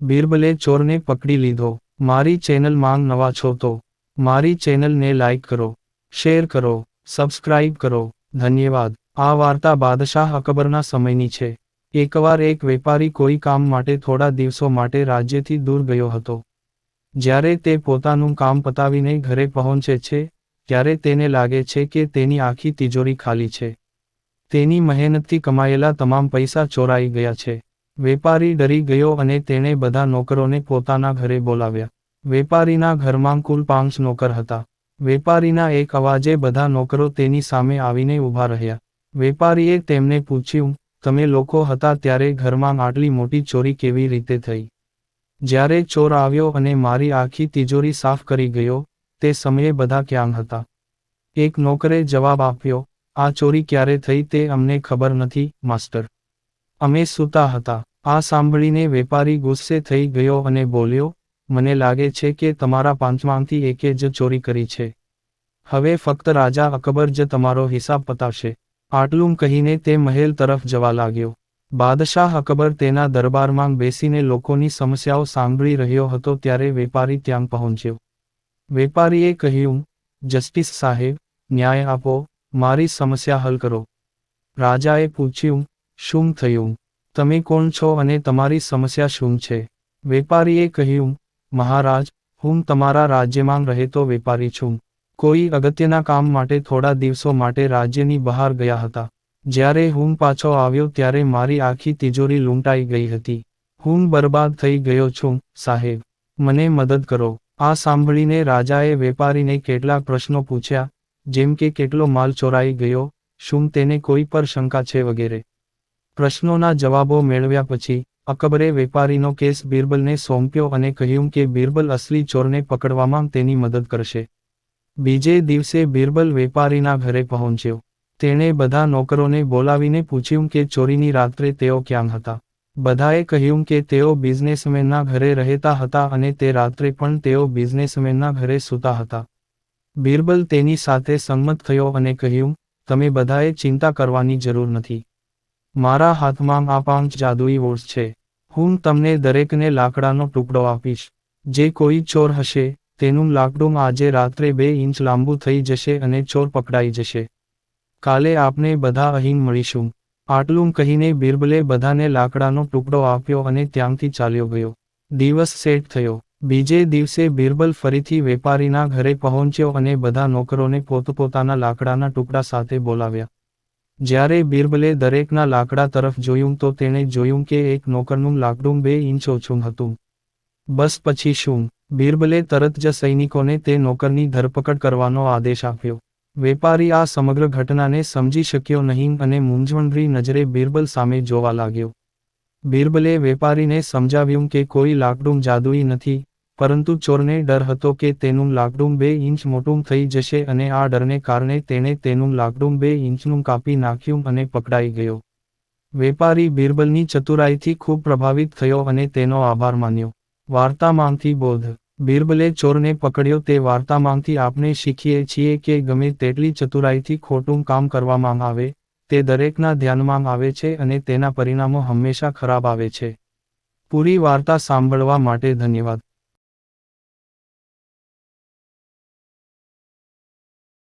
બિરબલે ચોરને પકડી લીધો. મારી ચેનલ માંગ નવા છો તો. મારી ચેનલને લાઇક કરો, શેર કરો, સબસ્ક્રાઇબ કરો. ધન્યવાદ. આ વાર્તા બાદશાહ અકબરના સમયની છે. એકવાર એક વેપારી કોઈ કામ માટે થોડા દિવસો માટે રાજ્યથી દૂર ગયો હતો. જ્યારે તે પોતાનું કામ પતાવીને ઘરે પહોંચે છે, ત્યારે તેને લાગે છે કે તેની આખી તિજોરી ખાલી છે. તેની મહેનતથી કમાયેલા તમામ પૈસા ચોરાઈ ગયા છે. વેપારી ડરી ગયો અને તેણે બધા નોકરોને પોતાના ઘરે બોલાવ્યા. વેપારીના ઘરમાં કુલ પાંચ નોકર હતા. વેપારીના એક અવાજે બધા નોકરો તેની સામે આવીને ઊભા રહ્યા. વેપારીએ તેમને પૂછ્યું, તમે લોકો હતા ત્યારે ઘરમાં આટલી મોટી ચોરી કેવી રીતે થઈ? જ્યારે ચોર આવ્યો અને મારી આખી તિજોરી સાફ કરી ગયો, તે સમયે બધા ક્યાં હતા? એક નોકરે જવાબ આપ્યો, આ ચોરી ક્યારે થઈ તે અમને ખબર નથી, માસ્ટર. અમે સૂતા હતા. આ સાંભળીને વેપારી ગુસ્સે થઈ ગયો અને બોલ્યો, મને લાગે છે કે તમારા પાંચમાંથી એકે જ ચોરી કરી છે. હવે ફક્ત રાજા અકબર જ તમારો હિસાબ પતાવશે. આટલું કહીને તે મહેલ તરફ જવા લાગ્યો. બાદશાહ અકબર તેના દરબારમાં બેસીને લોકોની સમસ્યાઓ સાંભળી રહ્યો હતો ત્યારે વેપારી ત્યાં પહોંચ્યો. વેપારીએ કહ્યું, જસ્ટિસ સાહેબ, ન્યાય આપો, મારી સમસ્યા હલ કરો. રાજાએ પૂછ્યું શું થયું? તમે કોણ છો અને તમારી સમસ્યા શું છે? વેપારીએ કહ્યું, મહારાજ, હું તમારા રાજ્યમાં રહેતો વેપારી છું. કોઈ અગત્યના કામ માટે થોડા દિવસો માટે રાજ્યની બહાર ગયા હતા. જ્યારે હું પાછો આવ્યો ત્યારે મારી આખી તિજોરી લૂંટાઈ ગઈ હતી. હું બરબાદ થઈ ગયો છું, સાહેબ. મને મદદ કરો. આ સાંભળીને રાજાએ વેપારીને કેટલાક પ્રશ્નો પૂછ્યા, જેમ કે કેટલો માલ ચોરાઈ ગયો, શું તેને કોઈ પર શંકા છે વગેરે. પ્રશ્નોના જવાબો મેળવ્યા પછી, અકબરે વેપારીનો કેસ બિરબલને સોંપ્યો અને કહ્યું કે બિરબલ અસલી ચોરને પકડવામાં તેની મદદ કરશે. બીજે દિવસે બિરબલ વેપારીના ઘરે પહોંચ્યો. તેણે બધા નોકરોને બોલાવીને પૂછ્યું કે ચોરીની રાત્રે તેઓ ક્યાં હતા. બધાએ કહ્યું કે તેઓ બિઝનેસમેનના ઘરે રહેતા હતા અને તે રાત્રે પણ તેઓ બિઝનેસમેનના ઘરે સૂતા હતા. બિરબલ તેની સાથે સંમત થયો અને કહ્યું, તમે બધાએ ચિંતા કરવાની જરૂર નથી. મારા હાથમાં આ પાંચ જાદુઈ વોર્સ છે. હું તમને દરેકને લાકડાનો ટુકડો આપીશ. જે કોઈ ચોર હશે, તેનું લાકડું આજે રાત્રે બે ઇંચ લાંબુ થઈ જશે અને ચોર પકડાઈ જશે. કાલે આપણે બધા અહીં મળીશું. આટલું કહીને બિરબલે બધાને લાકડાનો ટુકડો આપ્યો અને ત્યાંથી ચાલ્યો ગયો. દિવસ સેટ થયો. બીજે દિવસે બિરબલ ફરીથી વેપારીના ઘરે પહોંચ્યો અને બધા નોકરોને પોતપોતાના લાકડાના ટુકડા સાથે બોલાવ્યા. જ્યારે બિરબલે દરેકના લાકડા તરફ જોયું તો તેણે જોયું કે એક નોકરનું લાકડું બે ઇંચ ઓછું હતું. બસ પછી શું? બિરબલે તરત જ સૈનિકોને તે નોકરની ધરપકડ કરવાનો આદેશ આપ્યો. વેપારી આ સમગ્ર ઘટનાને સમજી શક્યો નહીં અને મૂંઝવણભરી નજરે બિરબલ સામે જોવા લાગ્યો. બિરબલે વેપારીને સમજાવ્યું કે કોઈ લાકડું જાદુઈ નથી પરંતુ ચોરને ડર હતો કે તેનું લાકડું બે ઇંચ મોટું થઈ જશે અને આ ડરને કારણે તેણે તેનું લાકડું બે ઇંચનું કાપી નાખ્યું અને પકડાઈ ગયો. વેપારી બિરબલની ચતુરાઈથી ખૂબ પ્રભાવિત થયો અને તેનો આભાર માન્યો. વાર્તામાંથી બોધ. બિરબલે ચોરને પકડ્યો તે વાર્તામાંથી આપણે શીખીએ છીએ કે ગમે તેટલી ચતુરાઈથી ખોટું કામ કરવામાં આવે, તે દરેકના ધ્યાનમાં આવે છે અને તેના પરિણામો હંમેશા ખરાબ આવે છે. પૂરી વાર્તા સાંભળવા માટે ધન્યવાદ.